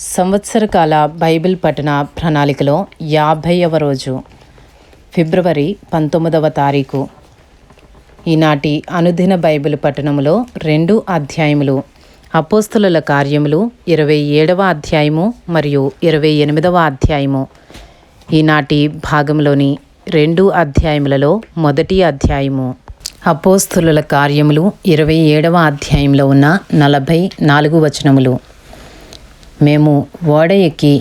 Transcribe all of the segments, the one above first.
సంవత్సరకాల Bible పఠన ప్రణాళికలో యాభైవ రోజు ఫిబ్రవరి పంతొమ్మిదవ తారీఖు. ఈనాటి అనుదిన బైబిల్ పఠనములో రెండు అధ్యాయములు అపోస్తుల కార్యములు ఇరవై ఏడవ అధ్యాయము మరియు ఇరవై ఎనిమిదవ అధ్యాయము. ఈనాటి భాగంలోని రెండు అధ్యాయములలో మొదటి అధ్యాయము. అపోస్తుల కార్యములు ఇరవై ఏడవ అధ్యాయంలో ఉన్న నలభై నాలుగు వచనములు. మేము ఓడ ఎక్కి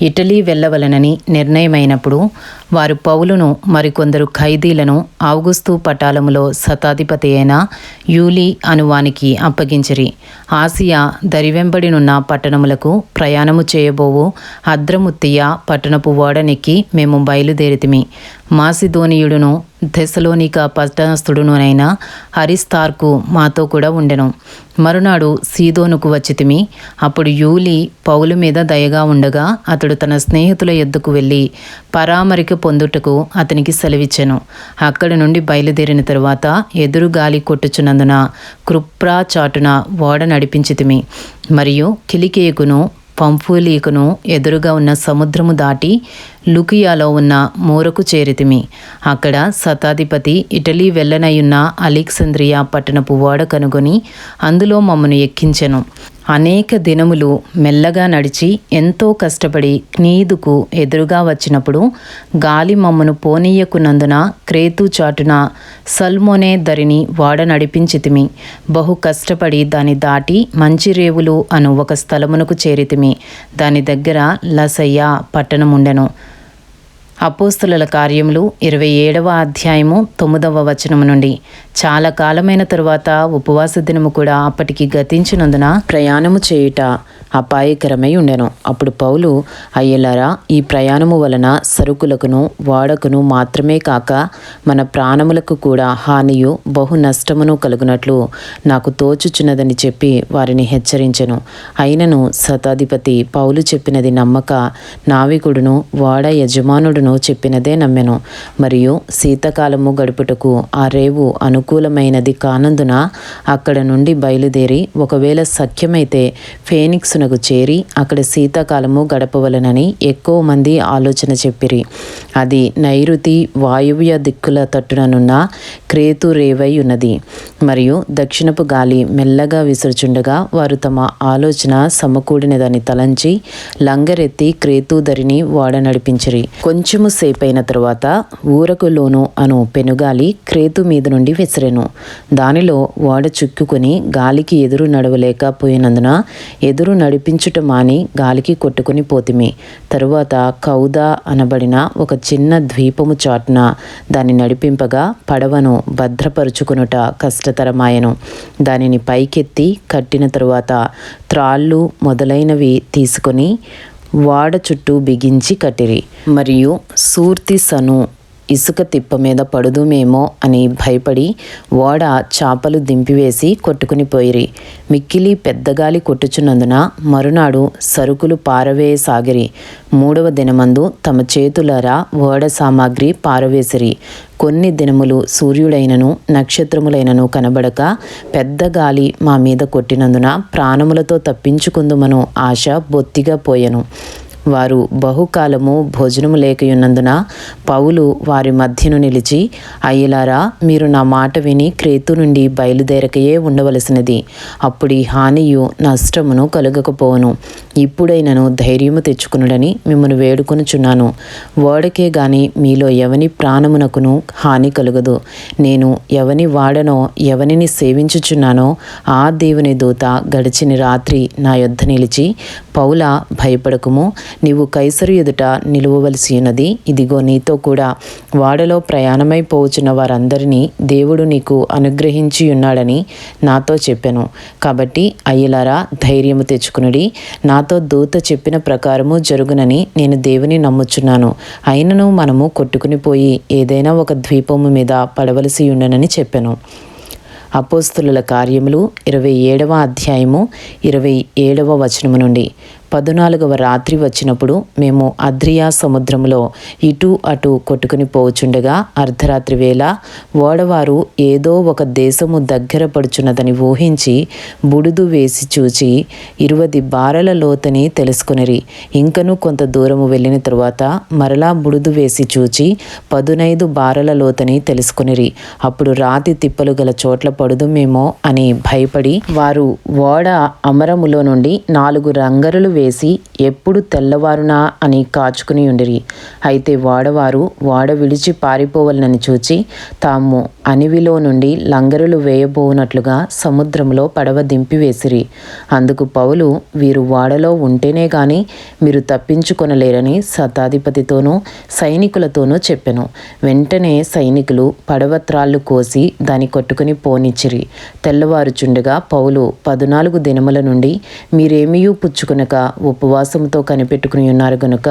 ఇటలీ వెళ్ళవలనని నిర్ణయమైనప్పుడు వారు పౌలును మరికొందరు ఖైదీలను ఆవుగుస్తూ పటాలములో శతాధిపతి అయిన యూలి అనువానికి అప్పగించిరి. ఆసియా దరివెంబడినున్న పట్టణములకు ప్రయాణము చేయబోవు అద్రముత్తియ పట్టణపు ఓడనెక్కి మేము బయలుదేరితిమి. మాసిధోనియుడును థెసలోనిక పట్టణస్థుడునునైన హరిస్తార్కు మాతో కూడా ఉండెను. మరునాడు సీదోనుకు వచ్చితిమి. అప్పుడు యూలి పౌలు మీద దయగా ఉండగా అతడు తన స్నేహితుల ఎద్దుకు వెళ్ళి పరామరిక పొందుటకు అతనికి సెలవిచ్చెను. అక్కడి నుండి బయలుదేరిన తరువాత ఎదురు గాలి కొట్టుచున్నందున కృప్రా చాటున ఓడ నడిపించితిమి. మరియు కిలికేకును పంఫూలీకును ఎదురుగా ఉన్న సముద్రము దాటి లుకియాలో ఉన్న మూరకు చేరితిమి. అక్కడ శతాధిపతి ఇటలీ వెళ్ళనయున్న అలెక్సంద్రియా పట్టణపు ఓడ కనుగొని అందులో మమ్మను ఎక్కించెను. అనేక దినములు మెల్లగా నడిచి ఎంతో కష్టపడి క్నీదుకు ఎదురుగా వచ్చినప్పుడు గాలి మమ్మను పోనీయకున్నందున క్రేతు చాటున సల్మోనే దరిని వాడ నడిపించితిమి. బహు కష్టపడి దాని దాటి మంచి రేవులు అను ఒక స్థలమునకు చేరితిమి. దాని దగ్గర లసయ్య పట్టణముండెను. అపోస్తుల కార్యములు ఇరవై ఏడవ అధ్యాయము తొమ్మిదవ వచనము నుండి. చాలా కాలమైన తరువాత ఉపవాస దినము కూడా అప్పటికి గతించినందున ప్రయాణము చేయుట అపాయకరమై ఉండెను. అప్పుడు పౌలు అయ్యలారా ఈ ప్రయాణము వలన సరుకులకును వాడకును మాత్రమే కాక మన ప్రాణములకు కూడా హానియు బహు నష్టమును కలుగునట్లు నాకు తోచుచున్నదని చెప్పి వారిని హెచ్చరించెను. అయినను శతాధిపతి పౌలు చెప్పినది నమ్మక నావికుడును వాడ యజమానుడును చెప్పినదే నమ్మెను. మరియు శీతకాలము గడుపుటకు ఆ రేవు అనుకూలమైనది కానందున అక్కడ నుండి బయలుదేరి ఒకవేళ సఖ్యమైతే ఫేనిక్స్నకు చేరి అక్కడ శీతాకాలము గడపవలనని ఎక్కువ మంది ఆలోచన చెప్పిరి. అది నైరుతి వాయువ్య దిక్కుల తట్టుననున్న క్రేతు రేవై ఉన్నది. మరియు దక్షిణపు గాలి మెల్లగా విసురుచుండగా వారు తమ ఆలోచన సమకూడినదని తలంచి లంగరెత్తి క్రేతు ధరిని వాడ నడిపించిరి. కొంచెము సేపైన తరువాత ఊరకులోను అను పెనుగాలి క్రేతు మీద నుండి విసిరెను. దానిలో ఓడ చిక్కుకుని గాలికి ఎదురు నడవలేకపోయినందున ఎదురు నడిపించుట మాని గాలికి కొట్టుకుని పోతిమి. తరువాత కౌదా అనబడిన ఒక చిన్న ద్వీపము చాటున దాన్ని నడిపింపగా పడవను భద్రపరుచుకునుట కష్టతరమాయను. దానిని పైకెత్తి కట్టిన తరువాత త్రాళ్ళు మొదలైనవి తీసుకొని వాడ చుట్టూ బిగించి కట్టిరి. మరియు సూర్తి సను ఇసుక తిప్ప మీద పడుదుమేమో అని భయపడి ఓడ చాపలు దింపివేసి కొట్టుకుని పోయిరి. మిక్కిలి పెద్దగాలి కొట్టుచున్నందున మరునాడు సరుకులు పారవేయసాగిరి. మూడవ దినమందు తమ చేతులరా ఓడ సామాగ్రి పారవేసిరి. కొన్ని దినములు సూర్యుడైనను నక్షత్రములైనను కనబడక పెద్ద గాలి మా మీద కొట్టినందున ప్రాణములతో తప్పించుకుందుమను ఆశ బొత్తిగా పోయెను. వారు బహుకాలము భోజనము లేకయున్నందున పౌలు వారి మధ్యను నిలిచి అయ్యలారా మీరు నా మాట విని క్రేతు నుండి బయలుదేరకయే ఉండవలసినది. అప్పుడు ఈ హానియు నష్టమును కలుగకపోవను. ఇప్పుడైనను ధైర్యము తెచ్చుకునుడని మిమ్మల్ని వేడుకొనుచున్నాను. ఓడకే గాని మీలో ఎవని ప్రాణమునకును హాని కలుగదు. నేను ఎవని వాడనో ఎవనిని సేవించుచున్నానో ఆ దేవుని దూత గడిచిన రాత్రి నా యొద్ద నిలిచి పౌల భయపడకుము. నీవు కైసరు ఎదుట నిలువవలసి ఉన్నది. ఇదిగో నీతో కూడా వాడలో ప్రయాణమైపోవచ్చున్న వారందరినీ దేవుడు నీకు అనుగ్రహించి ఉన్నాడని నాతో చెప్పాను. కాబట్టి అయ్యలారా ధైర్యము తెచ్చుకునుడి. నాతో దూత చెప్పిన ప్రకారము జరుగునని నేను దేవుని నమ్ముచున్నాను. అయినను మనము కొట్టుకుని పోయి ఏదైనా ఒక ద్వీపము మీద పడవలసి ఉండనని చెప్పాను. అపోస్తుల కార్యములు ఇరవై ఏడవ అధ్యాయము ఇరవై ఏడవ వచనము నుండి. పదునాలుగవ రాత్రి వచ్చినప్పుడు మేము అద్రియా సముద్రములో ఇటు అటు కొట్టుకుని పోచుండగా అర్ధరాత్రి వేళ ఓడవారు ఏదో ఒక దేశము దగ్గర పడుచున్నదని ఊహించి బుడుదు వేసి చూచి ఇరువది బారల లోతని తెలుసుకునిరి. ఇంకను కొంత దూరము వెళ్ళిన తరువాత మరలా బుడుదు వేసి చూచి పదునైదు బారల లోతని తెలుసుకునిరి. అప్పుడు రాతి తిప్పలు గల చోట్ల పడుదుమేమో అని భయపడి వారు ఓడ అమరములో నుండి నాలుగు రంగరులు వేసి ఎప్పుడు తెల్లవారునా అని కాచుకుని ఉండిరి. అయితే వాడవారు వాడ విడిచి పారిపోవలనని చూచి తాము అనివిలో నుండి లంగరులు వేయబోనట్లుగా సముద్రంలో పడవ దింపివేసిరి అందుకు పౌలు వీరు వాడలో ఉంటేనే గాని మీరు తప్పించుకొనలేరని శతాధిపతితోనూ సైనికులతోనూ చెప్పెను. వెంటనే సైనికులు పడవ త్రాళ్ళు కోసి దాని కొట్టుకుని పోనిచ్చిరి. తెల్లవారుచుండగా పౌలు పదునాలుగు దినముల నుండి మీరేమీ పుచ్చుకునక ఉపవాసంతో కనిపెట్టుకుని ఉన్నారు గనుక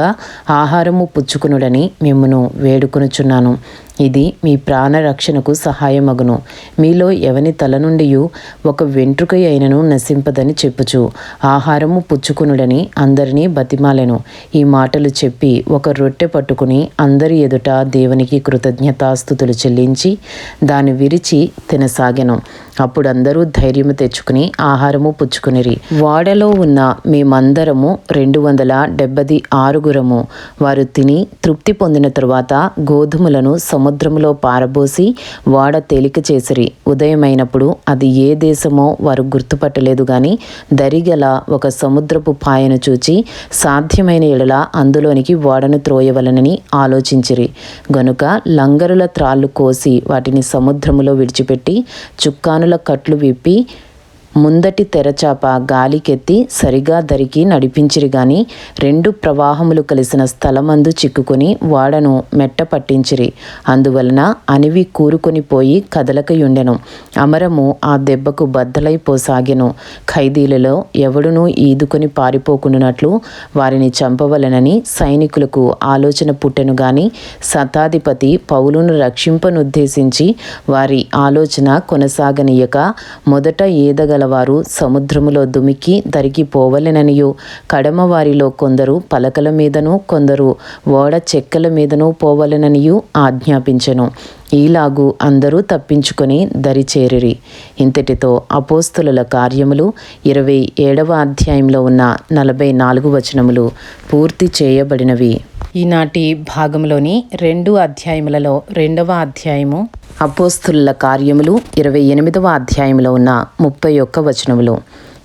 ఆహారము పుచ్చుకునుడని మిమ్మను వేడుకొనుచున్నాను. ఇది మీ ప్రాణరక్షణకు సహాయమగును. మీలో ఎవని తల నుండియు ఒక వెంట్రుక అయినను నశింపదని చెప్పుచు. ఆహారము పుచ్చుకునుడని అందరినీ బతిమాలెను. ఈ మాటలు చెప్పి ఒక రొట్టె పట్టుకుని అందరి ఎదుట దేవునికి కృతజ్ఞతాస్థుతులు చెల్లించి దాన్ని విరిచి తినసాగెను. అప్పుడు అందరూ ధైర్యము తెచ్చుకుని ఆహారము పుచ్చుకునిరి. వాడలో ఉన్న మేమందరము రెండు వందల డెబ్బది ఆరుగురము వారు తిని తృప్తి పొందిన తరువాత గోధుమలను సముద్రములో పారబోసి వాడ తేలిక చేసిరి. ఉదయమైనప్పుడు అది ఏ దేశమో వారు గుర్తుపట్టలేదు గాని దరిగల ఒక సముద్రపు పాయను చూచి సాధ్యమైన ఎడల అందులోనికి వాడను త్రోయవలనని ఆలోచించిరి. గనుక లంగరుల త్రాళ్ళు కోసి వాటిని సముద్రములో విడిచిపెట్టి చుక్కానుల కట్లు విప్పి ముందటి తెరచాప గాలికెత్తి సరిగా దరికి నడిపించిరి గాని రెండు ప్రవాహములు కలిసిన స్థలమందు చిక్కుకొని వాడను మెట్ట పట్టించిరి. అందువలన అనివి కూరుకొని పోయి కదలకయుండెను. అమరము ఆ దెబ్బకు బద్దలైపోసాగెను ఖైదీలలో ఎవడునూ ఈదుకొని పారిపోకుండానట్లు వారిని చంపవలనని సైనికులకు ఆలోచన పుట్టెను గాని శతాధిపతి పౌలును రక్షింపనుద్దేశించి వారి ఆలోచన కొనసాగనీయక మొదట ఈదగల వారు సముద్రములో దుమికి దరికి పోవలెననియు కడమ వారిలో కొందరు పలకల మీదను కొందరు ఓడ చెక్కల మీదను పోవలెననియు ఆజ్ఞాపించెను. ఈలాగు అందరూ తప్పించుకొని దరి చేరిరి. ఇంతటితో అపోస్తుల కార్యములు ఇరవై ఏడవ అధ్యాయంలో ఉన్న నలభై నాలుగు వచనములు పూర్తి చేయబడినవి. ఈనాటి భాగంలోని రెండు అధ్యాయములలో రెండవ అధ్యాయము అపోస్తుల కార్యములు ఇరవై ఎనిమిదవ అధ్యాయంలో ఉన్న ముప్పై ఒక్క వచనములు.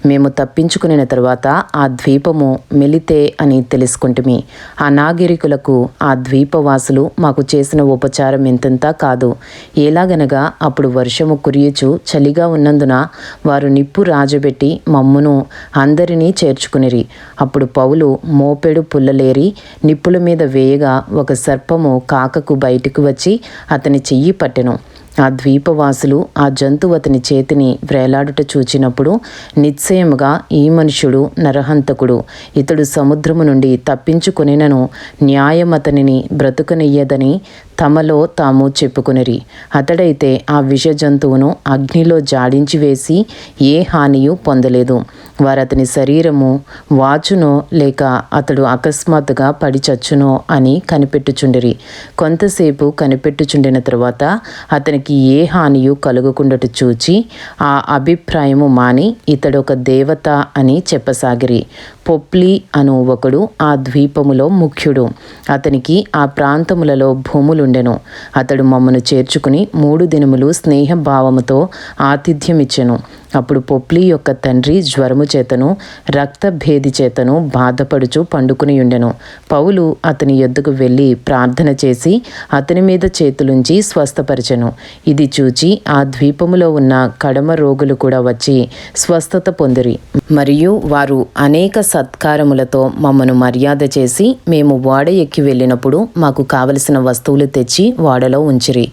మేము తప్పించుకునిన తరువాత ఆ ద్వీపము మెలితే అని తెలుసుకుంటుమి. ఆ నాగరికులకు ఆ ద్వీపవాసులు మాకు చేసిన ఉపచారం ఎంతంతా కాదు. ఎలాగనగా అప్పుడు వర్షము కురియుచు చలిగా ఉన్నందున వారు నిప్పు రాజబెట్టి మమ్మును అందరినీ చేర్చుకునిరి. అప్పుడు పౌలు మోపెడు పుల్లలేరి నిప్పుల మీద వేయగా ఒక సర్పము కాకకు బయటకు వచ్చి అతని చెయ్యి పట్టెను. ఆ ద్వీపవాసులు ఆ జంతువు అతని చేతిని వ్రేలాడుట చూచినప్పుడు నిశ్చయముగా ఈ మనుషుడు నరహంతకుడు. ఇతడు సముద్రము నుండి తప్పించుకునేనను న్యాయం అతనిని బ్రతుకనియ్యదని తమలో తాము చెప్పుకునిరి. అతడైతే ఆ విష జంతువును అగ్నిలో జాడించి వేసి ఏ హానియు పొందలేదు. వారతని శరీరము వాచునో లేక అతడు అకస్మాత్తుగా పడిచచ్చునో అని కనిపెట్టుచుండిరి. కొంతసేపు కనిపెట్టుచుండిన తరువాత అతనికి ఏ హానియు కలుగకుండట చూచి ఆ అభిప్రాయము మాని ఇతడు ఒక దేవత అని చెప్పసాగిరి. పొప్లి అను ఒకడు ఆ ద్వీపములో ముఖ్యుడు. అతనికి ఆ ప్రాంతములలో భూములు ఉండెను. అతడు మమ్మను చేర్చుకుని మూడు దినములు స్నేహభావముతో ఆతిథ్యమిచ్చెను. అప్పుడు పొప్లి యొక్క తండ్రి జ్వరము చేతను రక్తభేది చేతను బాధపడుచు పండుకుని ఉండెను. పౌలు అతని యొద్దకు వెళ్ళి ప్రార్థన చేసి అతని మీద చేతులుంచి స్వస్థపరిచెను. ఇది చూచి ఆ ద్వీపములో ఉన్న కడమ రోగులు కూడా వచ్చి స్వస్థత పొందిరి. మరియు వారు అనేక సత్కారములతో మమ్మను మర్యాద చేసి మేము వాడ ఎక్కి వెళ్ళినప్పుడు మాకు కావలసిన వస్తువులు తెచ్చి వాడలో ఉంచిరి.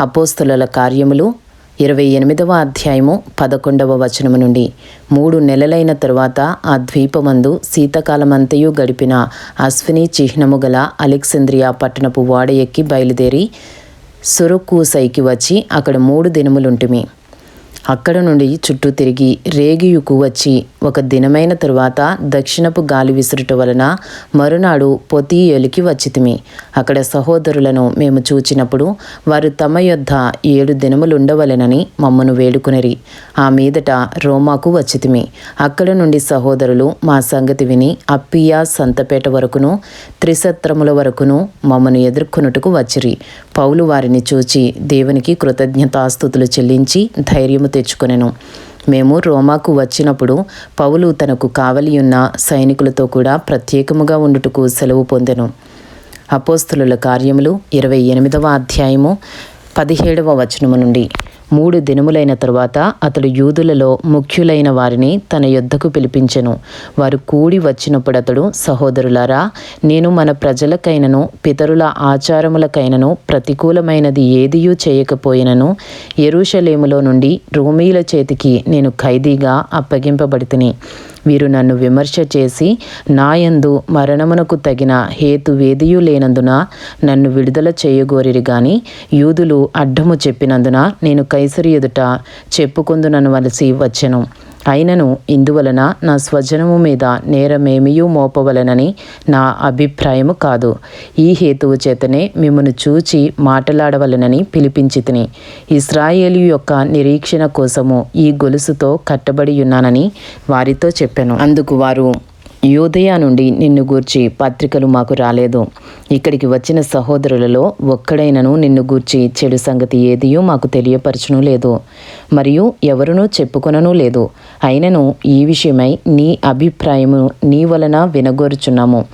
అపోస్తుల కార్యములు ఇరవై ఎనిమిదవ అధ్యాయము పదకొండవ వచనము నుండి మూడు నెలలైన తరువాత ఆ ద్వీపమందు శీతకాలమంతయు గడిపిన అశ్విని చిహ్నము గల అలెక్సాంద్రియా పట్టణపు వాడ ఎక్కి బయలుదేరి సురకూసైకి వచ్చి అక్కడ మూడు దినములుంటిమి. అక్కడ నుండి చుట్టూ తిరిగి రేగియుకు వచ్చి ఒక దినమైన తరువాత దక్షిణపు గాలి విసురుట వలన మరునాడు పొతీయోలికి వచ్చితిమి. అక్కడ సహోదరులను మేము చూచినప్పుడు వారు తమ యొద్ద ఏడు దినములుండవలెనని మమ్మను వేడుకునిరి. ఆ మీదట రోమాకు వచ్చితిమి. అక్కడ నుండి సహోదరులు మా సంగతి విని అప్పియా సంతపేట వరకును త్రిసత్రముల వరకును మమ్మను ఎదుర్కొనుటకు వచ్చిరి. పౌలు వారిని చూచి దేవునికి కృతజ్ఞతాస్థుతులు చెల్లించి ధైర్యము తెచ్చుకొనెను. మేము రోమాకు వచ్చినప్పుడు పౌలు తనకు కావలియున్న సైనికులతో కూడా ప్రత్యేకముగా ఉండుటకు సెలవు పొందెను. అపోస్తుల కార్యములు ఇరవై ఎనిమిదవ అధ్యాయము పదిహేడవ వచనము నుండి. మూడు దినములైన తరువాత అతడు యూదులలో ముఖ్యులైన వారిని తన యొద్దకు పిలిపించెను. వారు కూడి వచ్చినప్పుడు అతడు సహోదరులారా నేను మన ప్రజలకైనను పితరుల ఆచారములకైనను ప్రతికూలమైనది ఏదియూ చేయకపోయినను ఎరుషలేములో నుండి రోమీల చేతికి నేను ఖైదీగా అప్పగింపబడితిని. వీరు నన్ను విమర్శ చేసి నాయందు మరణమునకు తగిన హేతువేదియు లేనందున నన్ను విడుదల చేయగోరిరి గాని యూదులు అడ్డము చెప్పినందున నేను కైసరి ఎదుట చెప్పుకొందుననవలసి వచ్చెను. అయినను ఇందువలన నా స్వజనము మీద నేరమేమియూ మోపవలనని నా అభిప్రాయము కాదు. ఈ హేతువు చేతనే మిమ్మను చూచి మాటలాడవలనని పిలిపించి తిని ఇస్రాయేలు యొక్క నిరీక్షణ కోసము ఈ గొలుసుతో కట్టబడి ఉన్నానని వారితో చెప్పాను. అందుకు వారు యోదయ నుండి నిన్ను గూర్చి పత్రికలు మాకు రాలేదు. ఇక్కడికి వచ్చిన సహోదరులలో ఒక్కడైనను నిన్ను గూర్చి చెడు సంగతి ఏదియో మాకు తెలియపరచను లేదు. మరియు ఎవరునూ చెప్పుకొనను లేదు. అయినను ఈ విషయమై నీ అభిప్రాయము నీ వలన వినగోరుచున్నాము.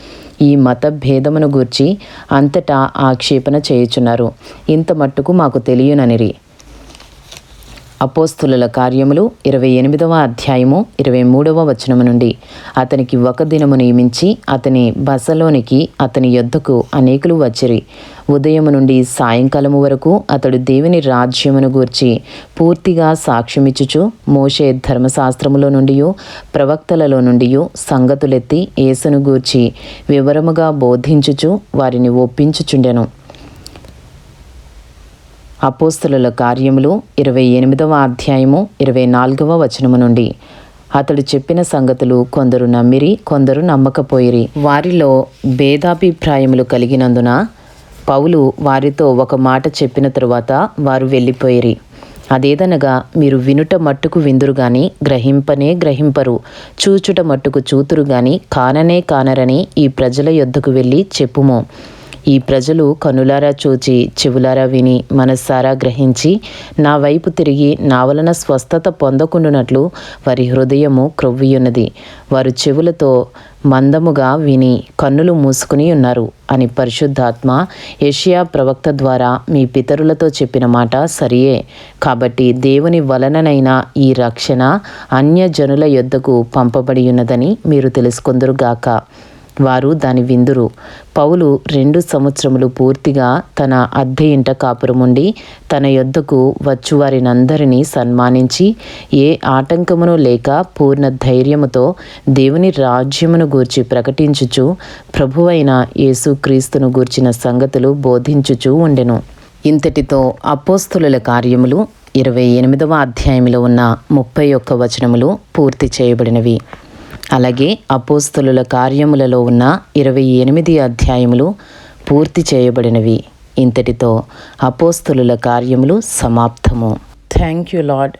ఈ మత భేదమును గూర్చి అంతటా ఆక్షేపణ చేయుచున్నారు. ఇంత మట్టుకు మాకు తెలియననిరి. అపోస్తుల కార్యములు ఇరవై ఎనిమిదవ అధ్యాయము ఇరవై మూడవ వచనము నుండి. అతనికి ఒక దినము నియమించి అతని బసలోనికి అతని యొద్దకు అనేకులు వచ్చిరి. ఉదయము నుండి సాయంకాలము వరకు అతడు దేవుని రాజ్యమును గూర్చి పూర్తిగా సాక్ష్యమిచ్చుచు మోషే ధర్మశాస్త్రములో నుండి ప్రవక్తలలో నుండి సంగతులెత్తి ఏసును గూర్చి వివరముగా బోధించుచు వారిని ఒప్పించుచుండెను. అపోస్తుల కార్యములు ఇరవై ఎనిమిదవ అధ్యాయము ఇరవై నాలుగవ వచనము నుండి. అతడు చెప్పిన సంగతులు కొందరు నమ్మిరి కొందరు నమ్మకపోయిరి. వారిలో భేదాభిప్రాయములు కలిగినందున పౌలు వారితో ఒక మాట చెప్పిన తరువాత వారు వెళ్ళిపోయిరి. అదేదనగా మీరు వినుట మట్టుకు విందురు గాని గ్రహింపనే గ్రహింపరు. చూచుట మట్టుకు చూతురు గాని కాననే కానరని ఈ ప్రజల యొద్దకు వెళ్ళి చెప్పుము. ఈ ప్రజలు కనులారా చూచి చెవులారా విని మనస్సారా గ్రహించి నా వైపు తిరిగి నా వలన స్వస్థత పొందకుండునట్లు వారి హృదయము క్రొవ్వియున్నది. వారు చెవులతో మందముగా విని కన్నులు మూసుకుని ఉన్నారు అని పరిశుద్ధాత్మ ఏషియా ప్రవక్త ద్వారా మీ పితరులతో చెప్పిన మాట సరియే. కాబట్టి దేవుని వలననైన ఈ రక్షణ అన్యజనుల యొద్దకు పంపబడి ఉన్నదని మీరు తెలుసుకుందరుగాక. వారు దాని విందురు. పౌలు రెండు సంవత్సరములు పూర్తిగా తన అద్దె ఇంట కాపురముండి తన యొద్దకు వచ్చువారినందరినీ సన్మానించి ఏ ఆటంకమును లేక పూర్ణ ధైర్యముతో దేవుని రాజ్యమును గూర్చి ప్రకటించుచు ప్రభువైన యేసుక్రీస్తును గూర్చిన సంగతులు బోధించుచూ ఉండెను. ఇంతటితో అపోస్తుల కార్యములు ఇరవై ఎనిమిదవ అధ్యాయంలో ఉన్న ముప్పై ఒక్క వచనములు పూర్తి చేయబడినవి. అలాగే అపోస్తులుల కార్యములలో ఉన్న ఇరవై ఎనిమిది అధ్యాయములు పూర్తి చేయబడినవి. ఇంతటితో అపోస్తులుల కార్యములు సమాప్తము. Thank you lord